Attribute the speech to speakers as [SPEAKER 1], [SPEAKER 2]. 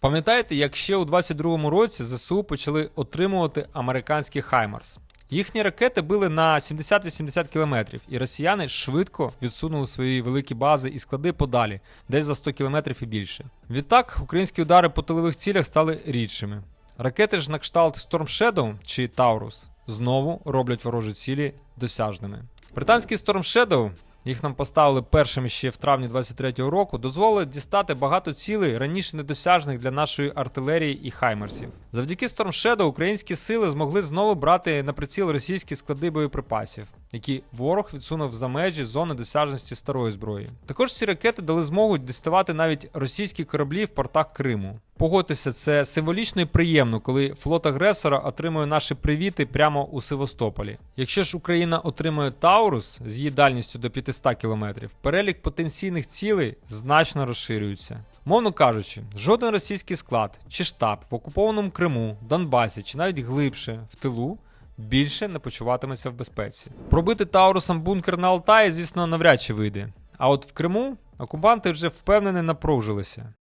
[SPEAKER 1] Пам'ятаєте, як ще у 22-му році ЗСУ почали отримувати американські Хаймарс? Їхні ракети били на 70-80 кілометрів, і росіяни швидко відсунули свої великі бази і склади подалі, десь за 100 кілометрів і більше. Відтак, українські удари по тилових цілях стали рідшими. Ракети ж на кшталт Storm Shadow чи Taurus знову роблять ворожі цілі досяжними. Британський Storm Shadow, їх нам поставили першими ще в травні 23-го року, дозволили дістати багато цілей раніше недосяжних для нашої артилерії і хаймерсів. Завдяки Storm Shadow українські сили змогли знову брати на приціл російські склади боєприпасів, які ворог відсунув за межі зони досяжності старої зброї. Також ці ракети дали змогу діставати навіть російські кораблі в портах Криму. Погодьтеся, це символічно і приємно, коли флот агресора отримує наші привіти прямо у Севастополі. Якщо ж Україна отримує Таурус з її дальністю до 500 км, перелік потенційних цілей значно розширюється. Мовно кажучи, жоден російський склад чи штаб в окупованому Криму, Донбасі чи навіть глибше в тилу більше не почуватиметься в безпеці. Пробити Таурусом бункер на Алтаї, звісно, навряд чи вийде. А от в Криму окупанти вже впевнено напружилися.